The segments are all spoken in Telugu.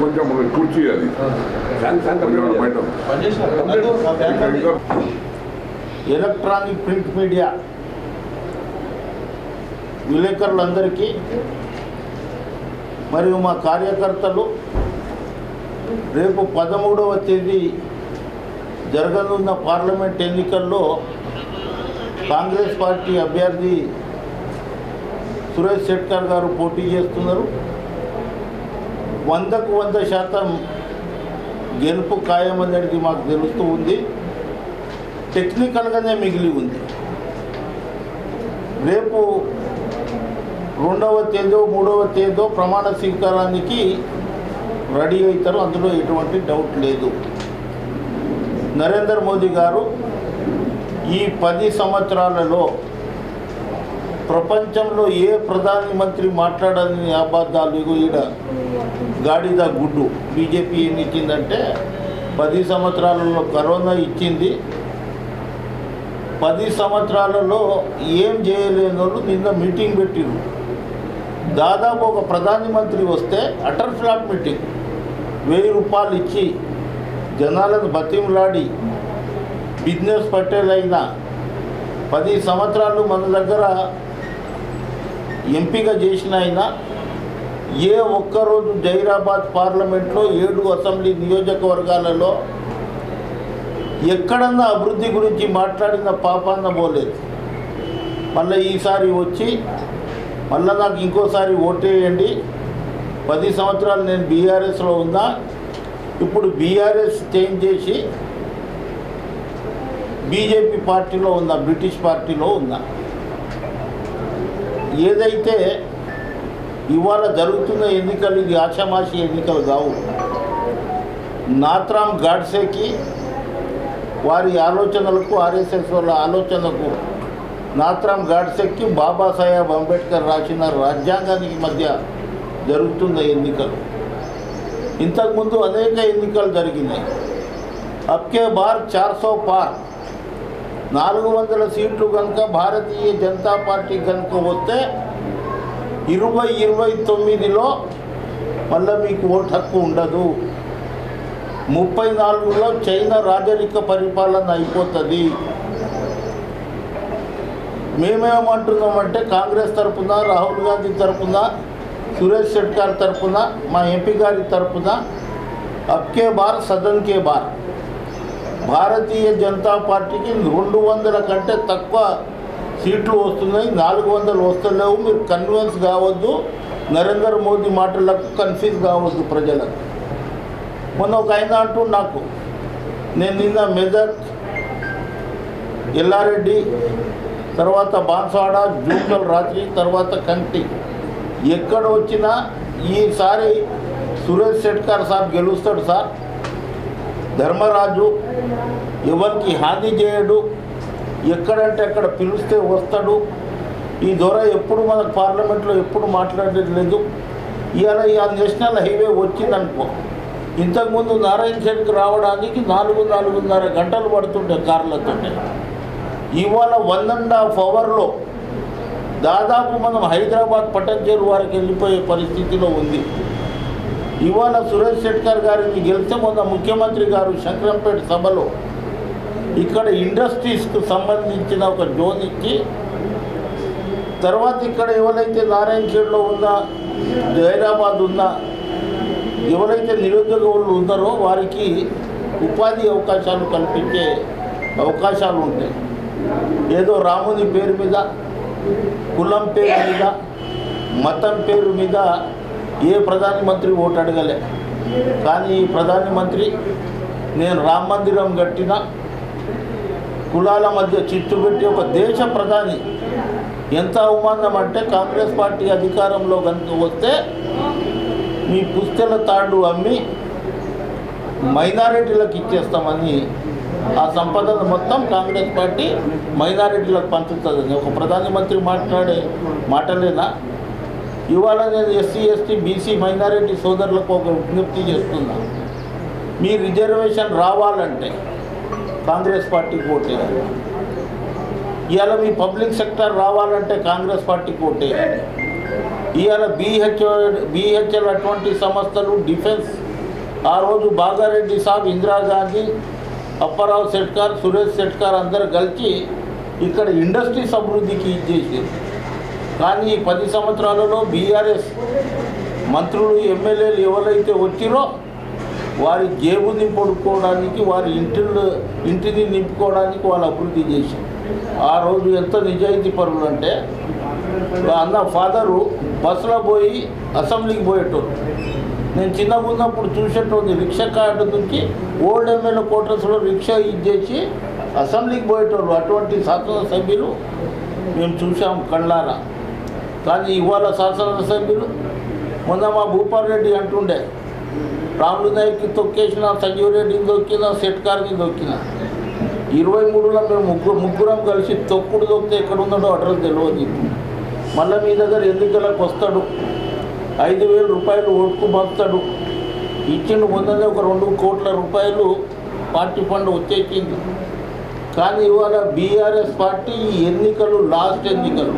కొంచెం కుర్చీ అది. ఎలక్ట్రానిక్ ప్రింట్ మీడియా విలేకరులందరికీ మరియు మా కార్యకర్తలు రేపు పదమూడవ తేదీ జరగనున్న పార్లమెంట్ ఎన్నికల్లో కాంగ్రెస్ పార్టీ అభ్యర్థి సురేష్ శెట్కర్ గారు పోటీ చేస్తున్నారు. వందకు వంద శాతం గెలుపు ఖాయమనేది మాకు తెలుస్తూ ఉంది. టెక్నికల్గానే మిగిలి ఉంది. రేపు రెండవ తేదో మూడవ తేదో ప్రమాణ స్వీకారానికి రెడీ అవుతారు. అందులో ఎటువంటి డౌట్ లేదు. నరేంద్ర మోదీ గారు ఈ పది సంవత్సరాలలో ప్రపంచంలో ఏ ప్రధాని మంత్రి మాట్లాడని అబద్ధాలు ఇగో ఈడ? గాడిద గుడ్డు. బీజేపీ ఏమి ఇచ్చిందంటే పది సంవత్సరాలలో కరోనా ఇచ్చింది. పది సంవత్సరాలలో ఏం చేయలేని వాళ్ళు నిన్న మీటింగ్ పెట్టిరు దాదాపు ఒక ప్రధాని మంత్రి వస్తే అటర్ ఫ్లాట్ మీటింగ్. వెయ్యి రూపాయలు ఇచ్చి జనాలను బతిమలాడి బిజినెస్ పట్టేలైన. పది సంవత్సరాలు మన దగ్గర ఎంపిక చేసిన ఆయన ఏ ఒక్కరోజు జైరాబాద్ పార్లమెంట్లో ఏడు అసెంబ్లీ నియోజకవర్గాలలో ఎక్కడన్నా అభివృద్ధి గురించి మాట్లాడిన పాపాన్న పోలేదు. మళ్ళీ ఈసారి వచ్చి మళ్ళీ నాకు ఇంకోసారి ఓటేయండి. పది సంవత్సరాలు నేను బీఆర్ఎస్లో ఉన్నా ఇప్పుడు బీఆర్ఎస్ చేంజ్ చేసి బీజేపీ పార్టీలో ఉన్నా బ్రిటిష్ పార్టీలో ఉన్నా. ఏదైతే ఇవాళ జరుగుతున్న ఎన్నికలు ఇది ఆషామాషి ఎన్నికలు కావు. నాత్రామ్ గాడ్సేకి వారి ఆలోచనలకు ఆర్ఎస్ఎస్ వాళ్ళ ఆలోచనకు నాత్రామ్ గాడ్సెక్కి బాబాసాహెబ్ అంబేద్కర్ రాసిన రాజ్యాంగానికి మధ్య జరుగుతున్న ఎన్నికలు. ఇంతకుముందు అనేక ఎన్నికలు జరిగినాయి. అబ్కే బార్ చార్ సో పార్ నాలుగు వందల సీట్లు కనుక భారతీయ జనతా పార్టీ కనుక వస్తే ఇరవై ఇరవై తొమ్మిదిలో మళ్ళీ మీకు ఓటు హక్కు ఉండదు. ముప్పై నాలుగులో చైనా రాజరిక పరిపాలన అయిపోతుంది. మేమేమంటున్నామంటే కాంగ్రెస్ తరపున రాహుల్ గాంధీ తరఫున సురేష్ షెట్కార్ తరపున మా ఎంపీ గారి తరఫున అబ్కే బార్ సదన్ కే బార్ భారతీయ జనతా పార్టీకి రెండు వందల కంటే తక్కువ సీట్లు వస్తున్నాయి నాలుగు వందలు వస్తలేవు. మీరు కన్విన్స్ కావద్దు. నరేంద్ర మోదీ మాటలకు కన్ఫ్యూజ్ కావద్దు ప్రజలకు. మొన్న ఒక ఆయన అంటూ నాకు నేను నిన్న మెదక్ ఎల్లారెడ్డి తర్వాత బాన్సాడ జూకల్ రాత్రి తర్వాత కంటి. ఎక్కడ వచ్చినా ఈసారి సురేష్ షెట్కర్ సార్ గెలుస్తాడు సార్. ధర్మరాజు ఎవరికి హాని చేయడు ఎక్కడంటే అక్కడ పిలిస్తే వస్తాడు. ఈ దొర ఎప్పుడు మన పార్లమెంట్లో ఎప్పుడు మాట్లాడేది లేదు. ఇవాళ ఈ నేషనల్ హైవే వచ్చిందనుకో ఇంతకుముందు నారాయణ షెడ్కి రావడానికి నాలుగు నాలుగున్నర గంటలు పడుతుండే కార్లతో ఇవాళ వన్ అండ్ హాఫ్ అవర్లో దాదాపు మనం హైదరాబాద్ పట్టంచేరు వారికి వెళ్ళిపోయే పరిస్థితిలో ఉంది. ఇవాళ సురేష్ శెట్కర్ గారిని గెలిస్తే మొన్న ముఖ్యమంత్రి గారు శంకరంపేట సభలో ఇక్కడ ఇండస్ట్రీస్కు సంబంధించిన ఒక జోన్ ఇచ్చి తర్వాత ఇక్కడ ఎవరైతే నారాయణఖేడ్లో ఉన్న హైదరాబాద్ ఉన్న ఎవరైతే నిరుద్యోగులు ఉన్నారో వారికి ఉపాధి అవకాశాలు కల్పించే అవకాశాలు ఉంటాయి. ఏదో రాముని పేరు మీద కులం పేరు మీద మతం పేరు మీద ఏ ప్రధాని మంత్రి ఓటు అడగలే. కానీ ఈ ప్రధాని మంత్రి నేను రామ మందిరం కట్టిన కులాల మధ్య చిచ్చు పెట్టి ఒక దేశ ప్రధాని. ఎంత అవమానం అంటే కాంగ్రెస్ పార్టీ అధికారంలో కనుక వస్తే మీ పుస్తెల తాడు అమ్మి మైనారిటీలకు ఇచ్చేస్తామని ఆ సంపదను మొత్తం కాంగ్రెస్ పార్టీ మైనారిటీలకు పంచుతుందని. ఒక ప్రధానమంత్రి మాట్లాడే మాటలేనా? ఇవాళ నేను ఎస్సీ ఎస్టీ బీసీ మైనారిటీ సోదరులకు ఒక విజ్ఞప్తి చేస్తున్నా. మీ రిజర్వేషన్ రావాలంటే కాంగ్రెస్ పార్టీకి ఓటేయాలి ఇవాళ మీ పబ్లిక్ సెక్టర్ రావాలంటే కాంగ్రెస్ పార్టీకి ఓటేయాలి ఇవాళ బీహెచ్ఎల్ బీహెచ్ఎల్ అటువంటి సంస్థలు డిఫెన్స్ ఆ రోజు బాగారెడ్డి సాబ్ ఇందిరాగాంధీ అప్పారావు శెట్కార్ సురేష్ శెట్కార్ అందరు కలిసి ఇక్కడ ఇండస్ట్రీస్ అభివృద్ధికి ఇచ్చేసారు కానీ ఈ పది సంవత్సరాలలో బీఆర్ఎస్ మంత్రులు ఎమ్మెల్యేలు ఎవరైతే వచ్చిరో వారి జేబు నింపుకోవడానికి వారి ఇంటిలో ఇంటిని నింపుకోవడానికి వాళ్ళు అభివృద్ధి చేశారు. ఆ రోజు ఎంత నిజాయితీ పరులు అంటే అన్న ఫాదరు బస్సులో పోయి అసెంబ్లీకి పోయేటోడు. నేను చిన్నగా ఉన్నప్పుడు చూసేటోది రిక్షా కార్డు నుంచి ఓల్డ్ ఎమ్మెల్యే క్వార్టర్స్లో రిక్షా ఇచ్చేసి అసెంబ్లీకి పోయేటోళ్ళు. అటువంటి శాసనసభ్యులు మేము చూసాం కళ్ళారా. కానీ ఇవాళ శాసనసభ్యులు మొన్న మా భూపాల్ రెడ్డి అంటుండే. రాములు నాయక్కి తొక్కేసిన సంజీవ్ రెడ్డిని దొక్కిన సెట్కార్ని దొక్కిన ఇరవై మూడులో మేము ముగ్గురు ముగ్గురం కలిసి తొక్కుడు తొక్కితే ఎక్కడ ఉన్నాడో అడ్రస్ తెలియదు మళ్ళీ మీ దగ్గర ఎన్నికలకు వస్తాడు? ఐదు వేల రూపాయలు ఓటుకు పంపుతాడు. ఇచ్చిండు ముందనే ఒక రెండు కోట్ల రూపాయలు పార్టీ ఫండ్ వచ్చేసింది కానీ ఇవాళ బీఆర్ఎస్ పార్టీ ఈ ఎన్నికలు లాస్ట్ ఎన్నికలు.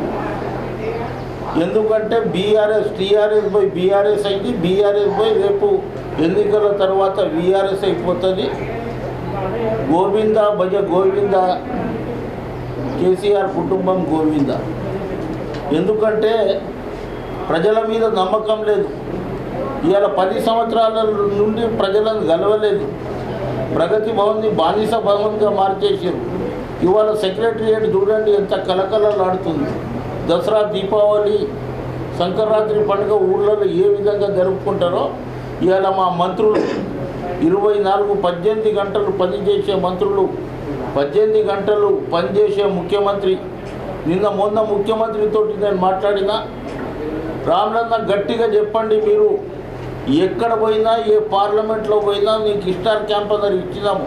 ఎందుకంటే బీఆర్ఎస్ టీఆర్ఎస్ బై బీఆర్ఎస్ అయింది బీఆర్ఎస్ బై రేపు ఎన్నికల తర్వాత వీఆర్ఎస్ అయిపోతుంది. గోవింద భజ గోవింద కేసీఆర్ కుటుంబం గోవింద. ఎందుకంటే ప్రజల మీద నమ్మకం లేదు. ఇవాళ పది సంవత్సరాల నుండి ప్రజలను గెలవలేదు ప్రగతి భవన్ని బానిస భవన్గా మార్చేసారు ఇవాళ సెక్రటరియేట్ చూడండి ఎంత కలకలలాడుతుంది దసరా దీపావళి సంక్రాంతి పండుగ ఊళ్ళలో ఏ విధంగా జరుపుకుంటారో ఇవాళ మా మంత్రులు ఇరవై నాలుగు పద్దెనిమిది గంటలు పనిచేసే మంత్రులు పద్దెనిమిది గంటలు పనిచేసే ముఖ్యమంత్రి. నిన్న మొన్న ముఖ్యమంత్రితోటి నేను మాట్లాడిన. రామ్లన్న గట్టిగా చెప్పండి మీరు. ఎక్కడ పోయినా ఏ పార్లమెంట్లో పోయినా నీకు ఇష్టార్ క్యాంప్ అందరు ఇచ్చినాము.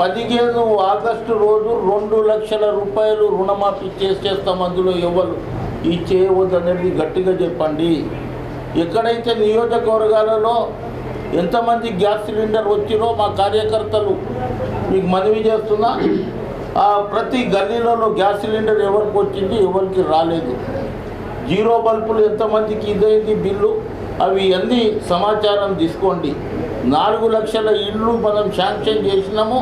పదిహేను ఆగస్టు రోజు రెండు లక్షల రూపాయలు రుణమాఫీ చేసేస్తాం అందులో ఎవరు? ఈ అనేది గట్టిగా చెప్పండి. ఎక్కడైతే నియోజకవర్గాలలో ఎంతమంది గ్యాస్ సిలిండర్ వచ్చిరో మా కార్యకర్తలు మీకు మనవి చేస్తున్నా ఆ ప్రతి గల్లీలలో గ్యాస్ సిలిండర్ ఎవరికి వచ్చింది ఎవరికి రాలేదు. జీరో బల్బులు ఎంతమందికి ఇదైంది బిల్లు అవి అన్నీ సమాచారం తీసుకోండి. నాలుగు లక్షల ఇళ్ళు మనం శాంక్షన్ చేసినాము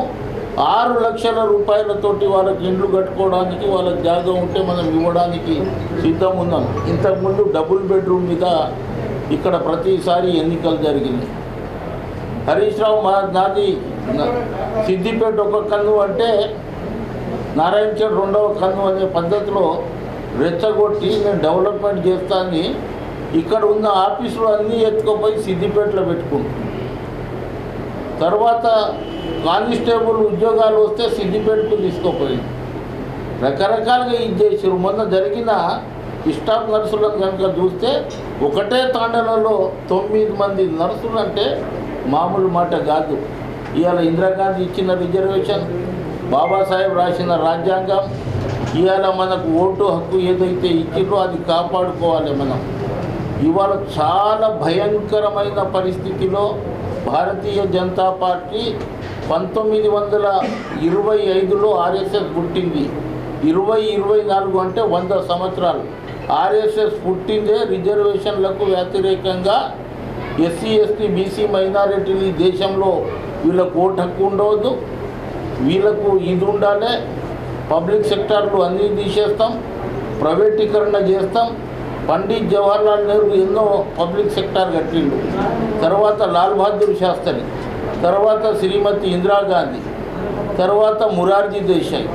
ఆరు లక్షల రూపాయలతోటి వాళ్ళకి ఇండ్లు కట్టుకోవడానికి వాళ్ళకి జాగా ఉంటే మనం ఇవ్వడానికి సిద్ధం ఉన్నాం. ఇంతకుముందు డబుల్ బెడ్రూమ్ మీద ఇక్కడ ప్రతిసారి ఎన్నికలు జరిగింది. హరీష్ రావు మా నాది సిద్దిపేట ఒక కన్ను అంటే నారాయణ చెడు రెండవ కన్ను అనే పద్ధతిలో రెచ్చగొట్టి నేను డెవలప్మెంట్ చేస్తానని ఇక్కడ ఉన్న ఆఫీసులు అన్నీ ఎత్తుకుపోయి సిద్దిపేటలో పెట్టుకుంటాను తర్వాత కానిస్టేబుల్ ఉద్యోగాలు వస్తే సిద్దిపేటకు తీసుకోపోయింది రకరకాలుగా ఇది చేసారు మొన్న జరిగిన స్టాఫ్ నర్సులను కనుక చూస్తే ఒకటే తాండలలో తొమ్మిది మంది నర్సులు అంటే మామూలు మాట కాదు. ఇవాళ ఇందిరాగాంధీ ఇచ్చిన రిజర్వేషన్ బాబాసాహెబ్ రాసిన రాజ్యాంగం ఇవాళ మనకు ఓటు హక్కు ఏదైతే ఇచ్చిందో అది కాపాడుకోవాలి మనం. ఇవాళ చాలా భయంకరమైన పరిస్థితిలో భారతీయ జనతా పార్టీ పంతొమ్మిది వందల ఇరవై ఐదులో ఆర్ఎస్ఎస్ పుట్టింది. ఇరవై ఇరవై నాలుగు అంటే వంద సంవత్సరాలు. ఆర్ఎస్ఎస్ పుట్టిందే రిజర్వేషన్లకు వ్యతిరేకంగా ఎస్సీ ఎస్టీ బీసీ మైనారిటీని దేశంలో వీళ్ళకు ఓటు హక్కు ఉండవద్దు. వీళ్ళకు ఇది ఉండాలి. పబ్లిక్ సెక్టార్లు అన్నీ తీసేస్తాం. ప్రైవేటీకరణ చేస్తాం. పండిత్ జవహర్లాల్ నెహ్రూ ఎన్నో పబ్లిక్ సెక్టార్ కట్టిండు. తర్వాత లాల్ బహదూర్ శాస్త్రి తర్వాత శ్రీమతి ఇందిరాగాంధీ తర్వాత మురార్జీ దేశాయ్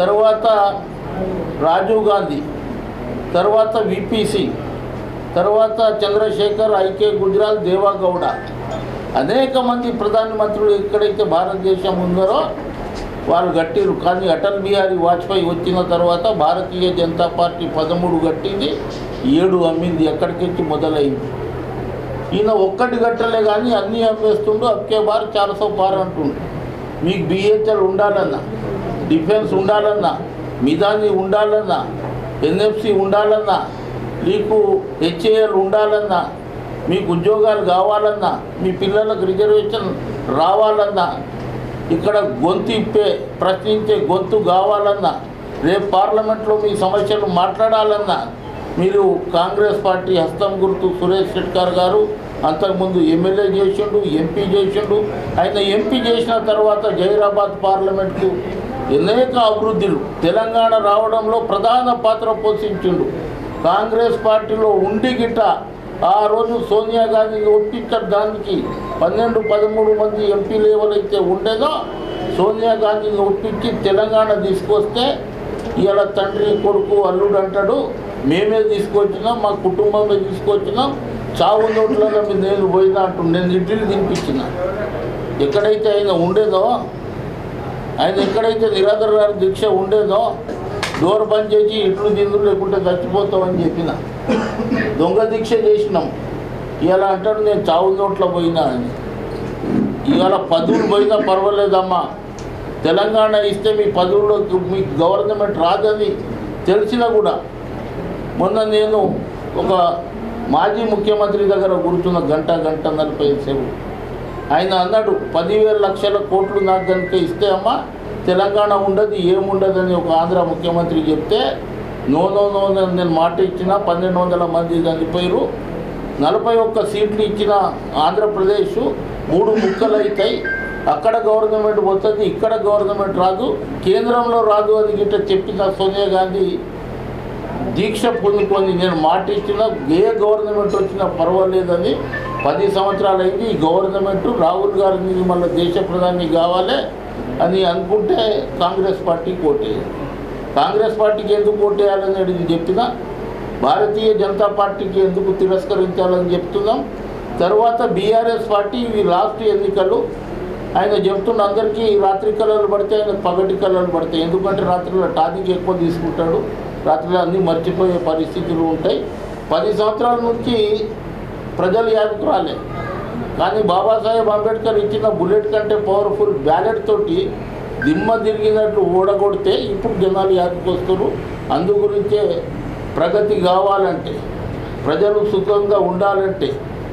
తర్వాత రాజీవ్ గాంధీ తర్వాత విపిసి తర్వాత చంద్రశేఖర్ ఐకే గుజరాల్ దేవాగౌడ. అనేక మంది ప్రధానమంత్రులు ఎక్కడైతే భారతదేశం ఉందరో వాళ్ళు గట్టిరు కానీ అటల్ బిహారీ వాజ్పేయి వచ్చిన తర్వాత భారతీయ జనతా పార్టీ పదమూడు కట్టింది. ఏడు అమ్మింది ఎక్కడికెచ్చి మొదలైంది. ఈయన ఒక్కటి కట్టలే కానీ అన్నీ అమ్మేస్తుండు అక్కే బార్ చారసో బార్ అంటుండు. మీకు బిహెచ్ఎల్ ఉండాలన్నా డిఫెన్స్ ఉండాలన్నా మిదాని ఉండాలన్నా ఎన్ఎఫ్సి ఉండాలన్నా మీకు హెచ్ఏఎల్ ఉండాలన్నా మీకు ఉద్యోగాలు కావాలన్నా మీ పిల్లలకు రిజర్వేషన్ రావాలన్నా ఇక్కడ గొంతు ఇప్పే ప్రశ్నించే గొంతు కావాలన్నా రేపు పార్లమెంట్లో మీ సమస్యలు మాట్లాడాలన్నా మీరు కాంగ్రెస్ పార్టీ హస్తం గుర్తు సురేష్ షెట్కర్ గారు అంతకుముందు ఎమ్మెల్యే చేసిండు ఎంపీ చేసిండు. ఆయన ఎంపీ చేసిన తర్వాత జైరాబాద్ పార్లమెంట్కు అనేక అభివృద్ధులు. తెలంగాణ రావడంలో ప్రధాన పాత్ర పోషించిండు. కాంగ్రెస్ పార్టీలో ఉండి గిట్ట ఆ రోజు సోనియా గాంధీని ఒప్పించడానికి పన్నెండు పదమూడు మంది ఎంపీలు ఎవరైతే ఉండేదో సోనియా గాంధీని ఒప్పించి తెలంగాణ తీసుకొస్తే ఇలా తండ్రి కొడుకు అల్లుడు అంటాడు మేమే తీసుకొచ్చినాం మా కుటుంబమే తీసుకొచ్చినాం చావు నోట్లో నేను పోయినా అంటూ నేను ఇడ్లీలు తినిపించిన. ఎక్కడైతే ఆయన ఉండేదో ఆయన ఎక్కడైతే నిరాధార దీక్ష ఉండేదో డోర్ బంద్ చేసి ఇట్లు తిందు లేకుంటే చచ్చిపోతామని చెప్పిన. దొంగ దీక్ష చేసినాం. ఇలా అంటాడు నేను చావు నోట్లో పోయినా అని. ఇవాళ పదువులు పోయినా పర్వాలేదమ్మా. తెలంగాణ ఇస్తే మీ పదువుల్లో మీకు గవర్నమెంట్ రాదని తెలిసినా కూడా. మొన్న నేను ఒక మాజీ ముఖ్యమంత్రి దగ్గర కూర్చున్న గంట గంట నలభై సేపు. ఆయన అన్నాడు పదివేల లక్షల కోట్లు నాకు కనుక ఇస్తే అమ్మా తెలంగాణ ఉండదు ఏముండదని ఒక ఆంధ్ర ముఖ్యమంత్రి చెప్తే నో నో నో నేను మాట ఇచ్చిన పన్నెండు వందల మంది చనిపోయారు నలభై ఒక్క సీట్లు ఇచ్చిన ఆంధ్రప్రదేశ్ మూడు ముక్కలు అవుతాయి అక్కడ గవర్నమెంట్ వస్తుంది ఇక్కడ గవర్నమెంట్ రాదు కేంద్రంలో రాదు అని గిట్ట చెప్పిన సోనియా గాంధీ దీక్ష పొందుకొని నేను మాట ఇచ్చిన ఏ గవర్నమెంట్ వచ్చినా పర్వాలేదని పది సంవత్సరాలు అయింది ఈ గవర్నమెంట్ రాహుల్ గారిని మళ్ళీ దేశ ప్రధాని కావాలి అని అనుకుంటే కాంగ్రెస్ పార్టీకి ఓటేయాలి కాంగ్రెస్ పార్టీకి ఎందుకు ఓటేయాలని అడిగి చెప్పినా భారతీయ జనతా పార్టీకి ఎందుకు తిరస్కరించాలని చెప్తున్నాం. తర్వాత బీఆర్ఎస్ పార్టీ ఇవి లాస్ట్ ఎన్నికలు. ఆయన చెప్తున్న అందరికీ రాత్రి కళలు పడితే ఆయన పగటి కళలు పడతాయి. ఎందుకంటే రాత్రిలో టానిక్ ఎక్కువ తీసుకుంటాడు. రాత్రి అన్నీ మర్చిపోయే పరిస్థితులు ఉంటాయి. పది సంవత్సరాల నుంచి ప్రజలు యాదకు రాలే కానీ బాబాసాహెబ్ అంబేద్కర్ ఇచ్చిన బుల్లెట్ కంటే పవర్ఫుల్ బ్యాలెట్ తోటి దిమ్మ తిరిగినట్లు ఓడగొడితే ఇప్పుడు జనాలు యాదకు అందుగురించే అందు గురించే ప్రగతి కావాలంటే ప్రజలు సుఖంగా ఉండాలంటే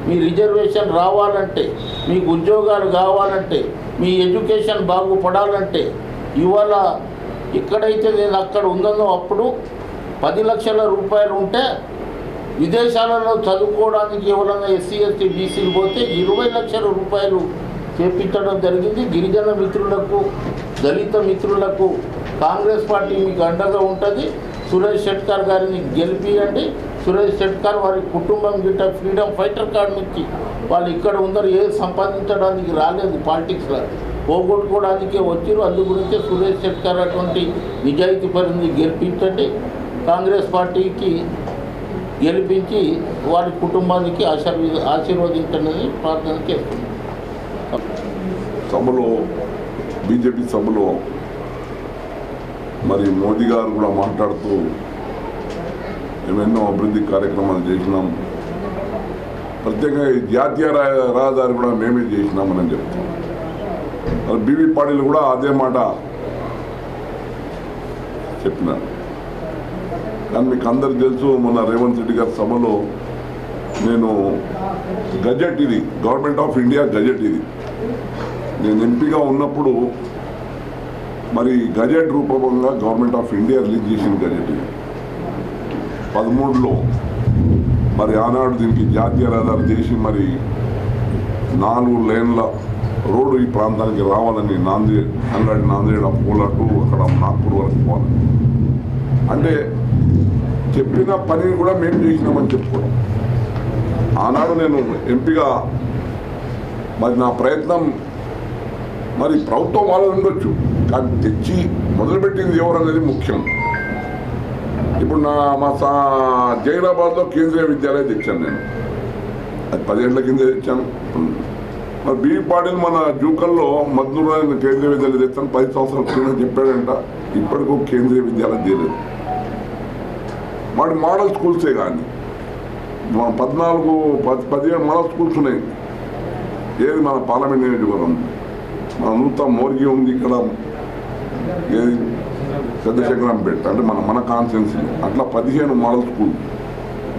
మీ రిజర్వేషన్ రావాలంటే మీకు ఉద్యోగాలు కావాలంటే మీ ఎడ్యుకేషన్ బాగుపడాలంటే ఇవాళ ఎక్కడైతే నేను అక్కడ ఉందనో అప్పుడు పది లక్షల రూపాయలు ఉంటే విదేశాలలో చదువుకోవడానికి ఎవరైనా ఎస్సీ ఎస్టీ బీసీలు పోతే ఇరవై లక్షల రూపాయలు చేపించడం జరిగింది. గిరిజన మిత్రులకు దళిత మిత్రులకు కాంగ్రెస్ పార్టీ మీకు అండగా ఉంటుంది. సురేష్ షెట్కర్ గారిని గెలిపియండి. సురేష్ షెట్కర్ వారి కుటుంబం గిట్ట ఫ్రీడమ్ ఫైటర్ కార్డు నుంచి వాళ్ళు ఇక్కడ ఉందరు ఏ సంపాదించడానికి రాలేదు పాలిటిక్స్లో పోగొట్టుకోవడానికే వచ్చారు అందు గురించే సురేష్ షెట్కర్ అటువంటి నిజాయితీ పరిధిని గెలిపించండి. కాంగ్రెస్ పార్టీకి గెలిపించి వారి కుటుంబానికి ఆశీర్వది ఆశీర్వదించండి ప్రార్థన చేస్తున్నాం. సభలో బీజేపీ సభలో మరి మోదీ గారు కూడా మాట్లాడుతూ మేమెన్నో అభివృద్ధి కార్యక్రమాలు చేసినాం. ప్రత్యేకంగా జాతీయ రహదారి కూడా మేమే చేసినామని చెప్తాం మరి బీవీ పాడీలు కూడా అదే మాట చెప్పినారు. కానీ మీకు అందరికి తెలుసు మొన్న రేవంత్ రెడ్డి గారి సభలో నేను గజెట్ ఇది గవర్నమెంట్ ఆఫ్ ఇండియా గజెట్ ఇది. నేను ఎంపీగా ఉన్నప్పుడు మరి గజెట్ రూపంగా గవర్నమెంట్ ఆఫ్ ఇండియా రిలీజ్ చేసిన గజెట్ ఇది. పదమూడులో మరి ఆనాడు దీనికి జాతీయ రహదారి చేసి మరి నాలుగు లేన్ల రోడ్డు ఈ ప్రాంతానికి రావాలని నాందేడ్ అంగడి నాందేడ్ అపోలా టు అక్కడ నాగ్పూర్ వరకు పోవాలి. అంటే చెప్పిన పనిని కూడా మేము చేసినామని చెప్పుకోవడం. ఆనాడు నేను ఎంపీగా మరి నా ప్రయత్నం మరి ప్రభుత్వం వాళ్ళు ఉండొచ్చు కానీ తెచ్చి మొదలుపెట్టింది ఎవరనేది ముఖ్యం. ఇప్పుడు నా మా సా జైరాబాద్లో కేంద్రీయ విద్యాలయం తెచ్చాను నేను. అది పదేళ్ళ కింద తెచ్చాను. మరి బీ పాటిల్ మన జూకల్లో మద్దూరు కేంద్రీయ విద్యాలయం తెచ్చాను పది సంవత్సరాల క్రితం చెప్పాడంట ఇప్పటికూ కేంద్రీయ విద్యాలయం తీయలేదు. వాటి మోడల్ స్కూల్సే కానీ. మన పద్నాలుగు పది పదిహేను మోడల్ స్కూల్స్ ఉన్నాయి. ఏది మన పార్లమెంట్ నియోజకవర్గం మన నూతన మోర్గి ఉంది ఇక్కడ. ఏది? పెద్దశంకరంపేట. అంటే మన మన కాన్సెన్సీ అట్లా పదిహేను model school.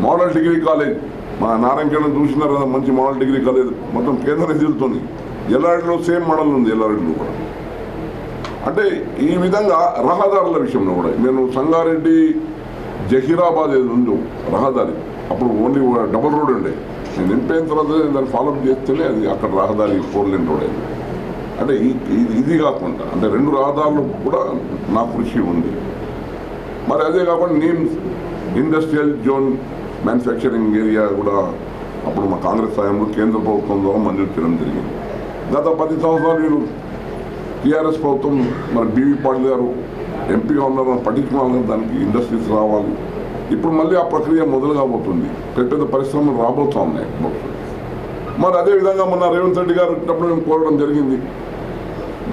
Model degree college. మా నారాయణఖేడం చూసినారు కదా మంచి మోడల్ డిగ్రీ కాలేజ్. మొత్తం కేంద్ర నిధులతోని. ఎల్లారెడ్డిలో సేమ్ మోడల్ ఉంది ఎల్లారెడ్డిలో కూడా. అంటే ఈ విధంగా రహదారుల విషయంలో కూడా. నేను సంగారెడ్డి జహీరాబాద్ ఏది ఉందో రహదారి. అప్పుడు ఓన్లీ డబుల్ రోడ్ ఉండే. నేను నింపైన తర్వాత దాన్ని ఫాలోఅప్ చేస్తేనే అది అక్కడ రహదారి ఫోర్ లేన్ రోడ్ అయింది. అంటే ఇది ఇది కాకుండా అంటే రెండు రహదారులు కూడా నా కృషి ఉంది. మరి అదే కాకుండా NIMS industrial zone manufacturing area కూడా అప్పుడు మా కాంగ్రెస్ సాయంలో కేంద్ర ప్రభుత్వం ద్వారా మంజూరు చేయడం జరిగింది. గత పది సంవత్సరాలు వీళ్ళు టీఆర్ఎస్ ప్రభుత్వం మరి బీవీ పాటిల్ గారు ఎంపీగా ఉన్నారు మనం దానికి ఇండస్ట్రీస్ రావాలి. ఇప్పుడు మళ్ళీ ఆ ప్రక్రియ మొదలు కాబోతుంది పెద్ద పెద్ద పరిశ్రమలు రాబోతూ ఉన్నాయి మరి అదే విధంగా మొన్న రేవంత్ రెడ్డి గారు వచ్చినప్పుడు మేము కోరడం జరిగింది.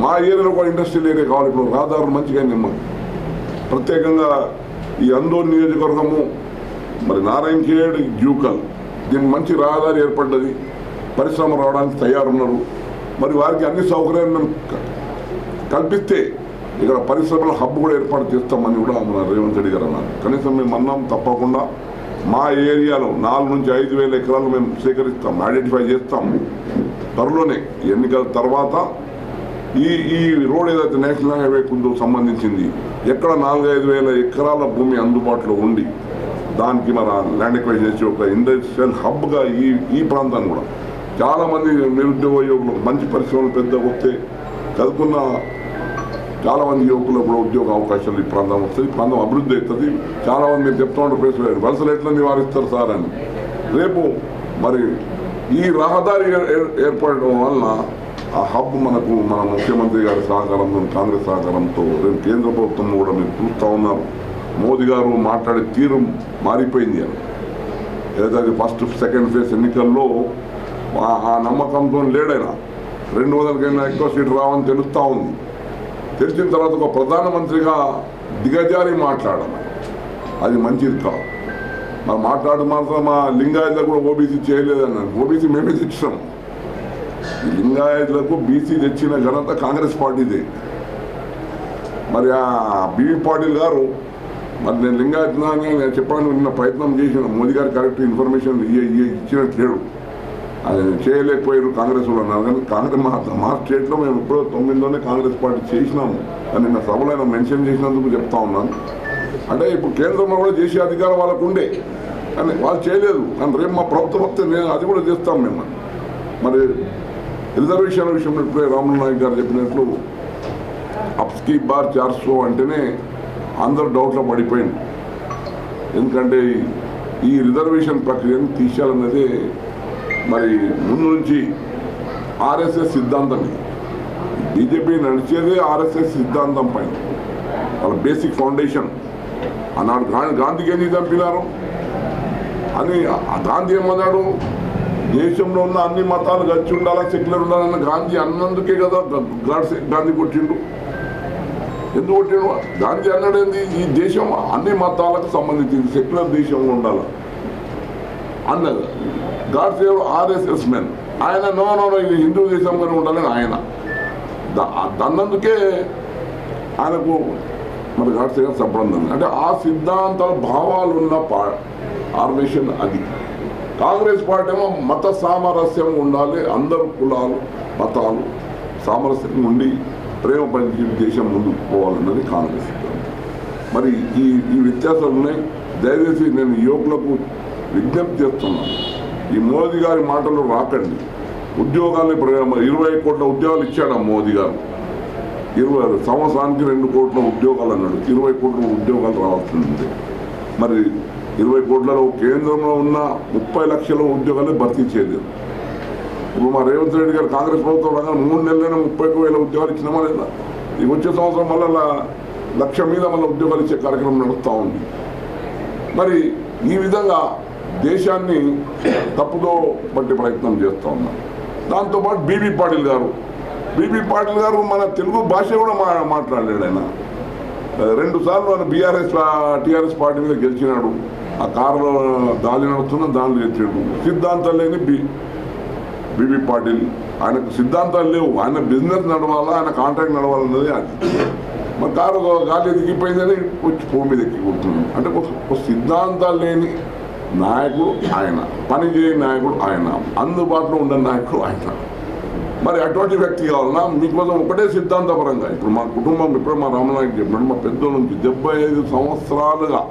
మా ఏరియాలో కూడా ఇండస్ట్రియల్ ఏరియా కావాలి. ఇప్పుడు రహదారులు మంచిగా నిమ్మ ప్రత్యేకంగా ఈ అందోర్ నియోజకవర్గము మరి నారాయణ ఖేడ్ జూకల్ దీనికి మంచి రహదారి ఏర్పడ్డది. పరిశ్రమ రావడానికి తయారున్నారు. మరి వారికి అన్ని సౌకర్యాలు కల్పిస్తే ఇక్కడ పరిశ్రమల హబ్ కూడా ఏర్పాటు చేస్తామని కూడా మన రేవంత్ రెడ్డి గారు అన్నారు. కనీసం మేము అన్నాం తప్పకుండా మా ఏరియాలో నాలుగు నుంచి ఐదు వేల ఎకరాలు మేము సేకరిస్తాం ఐడెంటిఫై చేస్తాం. త్వరలోనే ఎన్నికల తర్వాత ఈ ఈ రోడ్ ఏదైతే నేషనల్ హైవే సంబంధించింది ఎక్కడ నాలుగైదు వేల ఎకరాల భూమి అందుబాటులో ఉండి దానికి మన ల్యాండ్ ఎక్వైజ్ చేసి ఒక ఇండస్ట్రియల్ హబ్గా ఈ ఈ ప్రాంతాన్ని కూడా. చాలామంది నిరుద్యోగ యువకులు మంచి పరిశ్రమలు పెద్ద వస్తే చదువుకున్న చాలామంది మంది కూడా ఉద్యోగ అవకాశాలు ఈ ప్రాంతం వస్తాయి ప్రాంతం అభివృద్ధి అవుతుంది. చాలా మంది మీరు చెప్తా ఉంటారు ప్లేస్ వలసలు ఎట్లా నివారిస్తారు సార్ అని. రేపు మరి ఈ రహదారి ఏర్- ఏర్పడడం వలన ఆ హబ్ మనకు మన ముఖ్యమంత్రి గారి సహకారంతో కాంగ్రెస్ సహకారంతో రేపు కేంద్ర ప్రభుత్వం కూడా మీరు చూస్తూ ఉన్నారు. మోదీ గారు మాట్లాడే తీరు మారిపోయింది అని ఏదైతే ఫస్ట్ సెకండ్ ఫేజ్ ఎన్నికల్లో ఆ- ఆ నమ్మకంతో లేడైనా రెండు వందల కన్నా ఎక్కువ సీట్లు రావని తెలుస్తూ ఉంది. తెలిసిన తర్వాత ఒక ప్రధానమంత్రిగా దిగజారి మాట్లాడడం అది మంచిది కాదు. మరి మాట్లాడు మాత్రం మా లింగాయత్లకు కూడా ఓబీసీ చేయలేదన్నాను ఓబీసీ మేమే తెచ్చినాం. లింగాయతులకు బీసీ తెచ్చిన ఘనత కాంగ్రెస్ పార్టీదే. మరి ఆ బీవీ పాటిల్ గారు మరి నేను లింగాయత్నాన్ని నేను చెప్పడానికి నిన్న ప్రయత్నం చేసిన మోదీ గారు కరెక్ట్ ఇన్ఫర్మేషన్ ఇచ్చినట్లేడు ఇచ్చినట్టు అది చేయలేకపోయారు కాంగ్రెస్ వాళ్ళు అన్నారు కానీ కాంగ్రెస్ మా మా స్టేట్లో మేము ఎప్పుడో తొమ్మిదిలోనే కాంగ్రెస్ పార్టీ చేసినాము. అని నిన్న సభలో ఆయన మెన్షన్ చేసినందుకు చెప్తా ఉన్నాను. అంటే ఇప్పుడు కేంద్రంలో కూడా చేసే అధికారం వాళ్ళకు ఉండే. కానీ వాళ్ళు చేయలేదు. కానీ రేపు మా ప్రభుత్వం వస్తే నేను అది కూడా చేస్తాం మేము. మరి రిజర్వేషన్ విషయంలో ఇప్పుడే రామన్ నాయక్ గారు చెప్పినట్లు అప్స్కి బార్ చార్సో అంటేనే అందరు డౌట్లో పడిపోయింది ఎందుకంటే ఈ- రిజర్వేషన్ ప్రక్రియను తీసేయాలన్నదే మరి ముందు నుంచి ఆర్ఎస్ఎస్ సిద్ధాంతం బీజేపీ నడిచేదే ఆర్ఎస్ఎస్ సిద్ధాంతం పైన. వాళ్ళ బేసిక్ ఫౌండేషన్. అన్నాడు గాంధీకి ఎందుకు చంపినారు? అని గాంధీ ఏమన్నాడు? దేశంలో ఉన్న అన్ని మతాలు గచ్చి ఉండాలా సెక్యులర్ ఉండాలని గాంధీ అన్నందుకే కదా గాడ్సే గాంధీ కొట్టిండు. ఎందుకు కొట్టిండు? గాంధీ అన్నాడు ఈ దేశం అన్ని మతాలకు సంబంధించింది సెక్యులర్ దేశంగా ఉండాలి. అన్నది. గాడ్సే ఆర్ఎస్ఎస్ మెన్ ఆయన నో నో నో ఇది హిందూ దేశంలోనే ఉండాలని ఆయన. దన్నందుకే ఆయనకు మరి గాడ్సే గారు సంబంధం అంటే ఆ సిద్ధాంతాల భావాలు ఉన్న పా ఆర్గనైజేషన్ అది. కాంగ్రెస్ పార్టీ ఏమో మత సామరస్యం ఉండాలి అందరు కులాలు మతాలు సామరస్యం ఉండి ప్రేమ పంచి దేశం ముందుకు పోవాలన్నది కాంగ్రెస్ మరి ఈ ఈ వ్యత్యాసాలు ఉన్నాయి. దయచేసి నేను యువకులకు విజ్ఞప్తి చేస్తున్నాం. ఈ మోదీ గారి మాటలు రాకండి. ఉద్యోగాలు ఇప్పుడు ఇరవై కోట్ల ఉద్యోగాలు ఇచ్చాడు ఆ మోదీ గారు. ఇరవై సంవత్సరానికి రెండు కోట్ల ఉద్యోగాలు అన్నాడు. ఇరవై కోట్ల ఉద్యోగాలు రావాల్సింది. మరి ఇరవై కోట్లలో కేంద్రంలో ఉన్న ముప్పై లక్షల ఉద్యోగాలు భర్తీ చేయలేదు. ఇప్పుడు మా రేవంత్ రెడ్డి గారు కాంగ్రెస్ ప్రభుత్వం రాగా మూడు నెలలైనా ముప్పై వేల ఉద్యోగాలు ఇచ్చినామా లేదా? ఈ వచ్చే సంవత్సరం మళ్ళీ లక్ష మీద మళ్ళీ ఉద్యోగాలు ఇచ్చే కార్యక్రమం నడుస్తూ ఉంది. మరి ఈ విధంగా దేశాన్ని తప్పుదో పట్టే ప్రయత్నం చేస్తూ ఉన్నాం. దాంతోపాటు బీబీ పాటిల్ గారు. బీబీ పాటిల్ గారు మన తెలుగు భాష కూడా మా మాట్లాడాడు ఆయన. రెండు సార్లు ఆయన బీఆర్ఎస్ టీఆర్ఎస్ పార్టీ మీద గెలిచినాడు. ఆ కారులో గాలి నడుస్తున్న దానిలో గెలిచాడు సిద్ధాంతం లేని బి బీబీ పాటిల్. ఆయనకు సిద్ధాంతాలు లేవు. ఆయన బిజినెస్ నడవాలా ఆయన కాంట్రాక్ట్ నడవాలన్నది అది. మరి కారు గాలి ఎదిగిపోయిందని వచ్చి భూమి మీద ఎక్కి కూర్చున్నాం అంటే ఒక సిద్ధాంతాలు లేని నాయకుడు ఆయన పనిచేయని నాయకుడు ఆయన అందుబాటులో ఉండే నాయకుడు ఆయన. మరి అటువంటి వ్యక్తి కావాలన్నా మీకోసం ఒకటే సిద్ధాంతపరంగా ఇప్పుడు మా కుటుంబం ఇప్పుడు మా రామనాయక్ చెప్పాడు మా పెద్దల నుంచి డెబ్బై ఐదు సంవత్సరాలుగా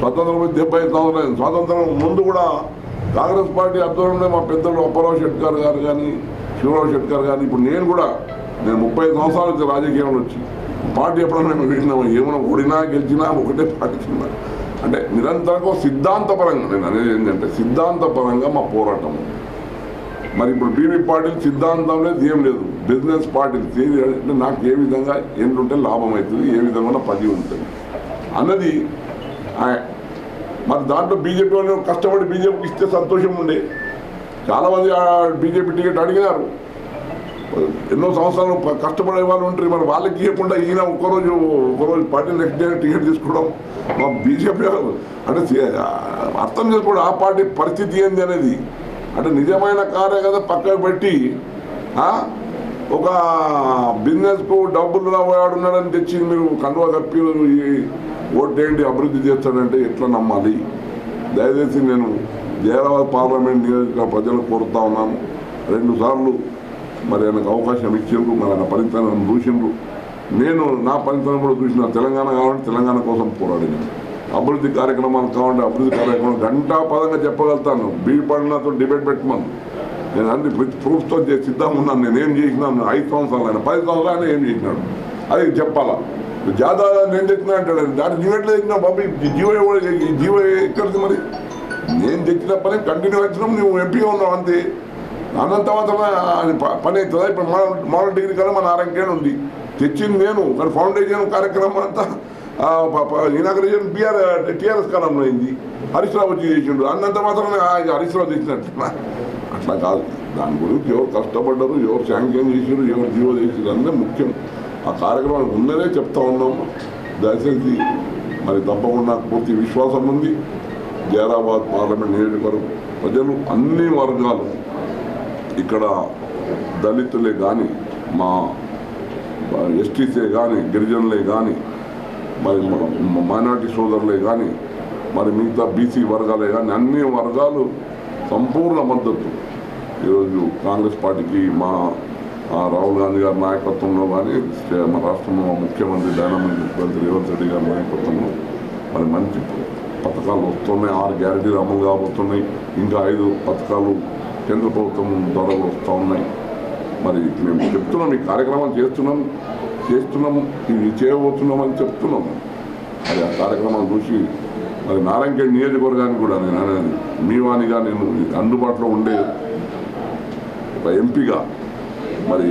స్వతంత్రం డెబ్బై ఐదు సంవత్సరాలు స్వాతంత్రం ముందు కూడా కాంగ్రెస్ పార్టీ ఆధ్వర్యంలో మా పెద్దలు అప్పారావు షెట్కర్ గారు కానీ శివరావు షెట్కర్ కానీ ఇప్పుడు నేను కూడా నేను ముప్పై సంవత్సరాల నుంచి రాజకీయంలో వచ్చి పార్టీ ఎప్పుడైనా మేము ఏమైనా ఓడినా గెలిచినా ఒకటే పార్టీ అంటే నిరంతరంగా సిద్ధాంతపరంగా నేను అనేది ఏంటంటే సిద్ధాంతపరంగా మా పోరాటం. మరి ఇప్పుడు బీవీ పార్టీలు సిద్ధాంతం లేదు ఏం లేదు. బిజినెస్ పార్టీలు ఏది అంటే నాకు ఏ విధంగా ఏంటంటే లాభం అవుతుంది ఏ విధంగా పది ఉంటుంది. అన్నది మరి దాంట్లో బీజేపీ వాళ్ళు కష్టపడి బీజేపీకి ఇస్తే సంతోషం ఉండే. చాలామంది బీజేపీ టికెట్ అడిగినారు. ఎన్నో సంవత్సరాలు కష్టపడే వాళ్ళు ఉంటారు. మరి వాళ్ళకి ఇవ్వకుండా ఈయన ఒక్కరోజు ఒకరోజు పార్టీ నెక్స్ట్ డే టికెట్ తీసుకోవడం మా బీజేపీ అంటే అర్థం చేసుకోవడం ఆ పార్టీ పరిస్థితి ఏంది అనేది. అంటే నిజమైన కార్య కదా పక్కకు పెట్టి ఒక బిజినెస్కు డబ్బులు వాడు ఉన్నాడని తెచ్చి మీరు కండువా తప్పి ఓటేంటి అభివృద్ధి చేస్తాడంటే ఎట్లా నమ్మాలి? దయచేసి నేను జైరాబాద్ పార్లమెంట్ నియోజకవర్గ ప్రజలు కోరుతా ఉన్నాను. రెండు సార్లు మరి ఆయనకు అవకాశం ఇచ్చిండ్రు మరి ఆయన పనితనం చూసిండ్రు నేను నా పనితనం కూడా చూసిన తెలంగాణ కావాలంటే తెలంగాణ కోసం పోరాడిన. అభివృద్ధి కార్యక్రమాలు కావాలంటే అభివృద్ధి కార్యక్రమం గంటా పదంగా చెప్పగలుగుతాను బీపడి డిబేట్ పెట్టమను. నేను అన్ని ప్రూఫ్తో సిద్ధం ఉన్నాను. నేను ఏం చేసినాను ఐదు సంవత్సరాలు ఆయన పది సంవత్సరాలు ఆయన ఏం చేసినాడు. అది చెప్పాలా? జాదా నేను తెచ్చినా అంటాడు. దాని దాన్ని నువ్వెట్లా తెచ్చినా బాబు ఈ జీవో ఎవరు- జీవో ఎక్కడిది మరి? నేను చెప్పిన పని కంటిన్యూ వచ్చినాం నువ్వు ఎంపీగా ఉన్నావు అంతే. అన్నంత మాత్రం పని అవుతుందా? ఇప్పుడు మోడల్ మోడల్ డిగ్రీ కదా మన ఆరోగ్యం ఉంది. తెచ్చింది నేను. కానీ ఫౌండేషన్ కార్యక్రమం అంతా ఇనాగ్రేషన్ బీఆర్ టీఆర్ఎస్ కాలంలో అయింది. హరీష్ రావు వచ్చి చేసిండు. అన్నంత మాత్రమే హరీష్ రావు చేసినట్టు. అట్లా కాదు. దాని గురించి ఎవరు కష్టపడ్డారు ఎవరు శాంక్షన్ చేసారు ఎవరు జీవో చేసారు అన్నీ ముఖ్యం. ఆ కార్యక్రమం ఉందనే చెప్తా ఉన్నాము దయచేసి మరి తప్పకుండా పూర్తి విశ్వాసం ఉంది. జైరాబాద్ పార్లమెంట్ నియోజకవర్గం ప్రజలు అన్ని వర్గాలు ఇక్కడ దళితులే కానీ మా ఎస్టీసే కానీ గిరిజనులే కానీ మరి మైనార్టీ సోదరులే కానీ మరి మిగతా బీసీ వర్గాలే కానీ అన్ని వర్గాలు సంపూర్ణ మద్దతు. ఈరోజు కాంగ్రెస్ పార్టీకి మా రాహుల్ గాంధీ గారి నాయకత్వంలో కానీ మన రాష్ట్రంలో ముఖ్యమంత్రి డైనామిక్ ముఖ్యమంత్రి రేవంత్ రెడ్డి గారి నాయకత్వంలో మరి మంచి పథకాలు వస్తున్నాయి. ఆరు గ్యారెంటీలు అమలు కాబోతున్నాయి. ఇంకా ఐదు పథకాలు కేంద్ర ప్రభుత్వం ద్వారా కూడా వస్తూ ఉన్నాయి. మరి మేము చెప్తున్నాం ఈ కార్యక్రమం చేస్తున్నాం చేస్తున్నాం ఇది చేయబోతున్నాం అని చెప్తున్నాం. మరి ఆ కార్యక్రమాలు చూసి మరి నారాయణఖేడ్ నియోజకవర్గానికి కూడా నేను అనేది మీ వాణిగా నేను అందుబాటులో ఉండే ఒక ఎంపీగా మరి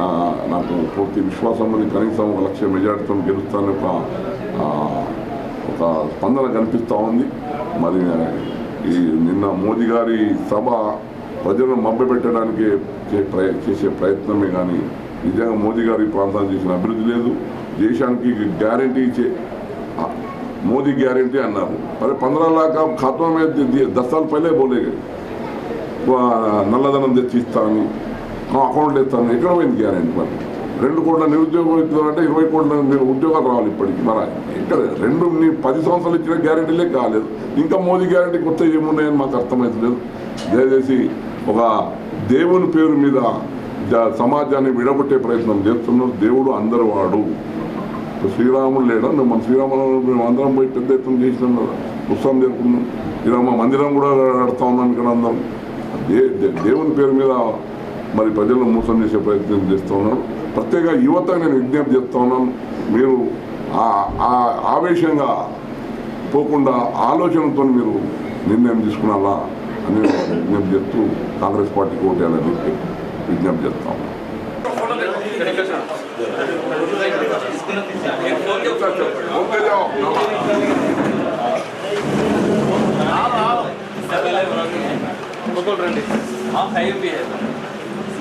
నా నాకు పూర్తి విశ్వాసం ఉంది. కనీసం ఒక లక్ష మెజార్టీతో గెలుస్తానని ఒక ఒక స్పందన కనిపిస్తూ ఉంది. మరి ఈ నిన్న మోదీ గారి సభ ప్రజలను మభ్యపెట్టడానికి చేసే ప్రయత్నమే కానీ నిజంగా మోదీ గారి ప్రాంతాన్ని చేసిన అభివృద్ధి లేదు. దేశానికి గ్యారంటీ ఇచ్చే మోదీ గ్యారంటీ అన్నారు. మరి పంద్రా లాఖ ఖాతామే దశాల పైలే పోలే నల్లధనం తెచ్చి ఇస్తాను అకౌంట్లు ఇస్తాను ఎక్కడ పోయింది గ్యారంటీ మరి? రెండు కోట్ల నిరుద్యోగం ఇస్తున్నారు అంటే ఇరవై కోట్ల ని- ఉద్యోగాలు రావాలి ఇప్పటికి. మరి ఇక్కడ రెండు పది సంవత్సరాలు ఇచ్చిన గ్యారెంటీలే కాలేదు. ఇంకా మోదీ గ్యారెంటీ కొత్త ఏమున్నాయని మాకు అర్థమవుతలేదు. దయచేసి ఒక దేవుని పేరు మీద జ- సమాజాన్ని విడగొట్టే ప్రయత్నం చేస్తున్నారు దేవుడు అందరు వాడు శ్రీరాముడు లేడా? నువ్వు మన శ్రీరాములు మేము అందరం పోయి పెద్ద ఎత్తున చేసినాం కదా. ఉత్సవం జరుపుకున్నాం. శ్రీరామ మందిరం కూడా కడతా ఉన్నాం ఇక్కడ అందరం. దేవుని పేరు మీద మరి ప్రజలను మోసం చేసే ప్రయత్నం చేస్తూ ఉన్నాడు ప్రత్యేక యువత నేను విజ్ఞప్తి చేస్తూ ఉన్నాను. మీరు ఆ- ఆ ఆవేశంగా పోకుండా ఆలోచనతో మీరు నిర్ణయం తీసుకున్నాలా అని నేను విజ్ఞప్తి చేస్తూ కాంగ్రెస్ పార్టీకి ఓటేయాలని చెప్పి విజ్ఞప్తి చేస్తాం फोटो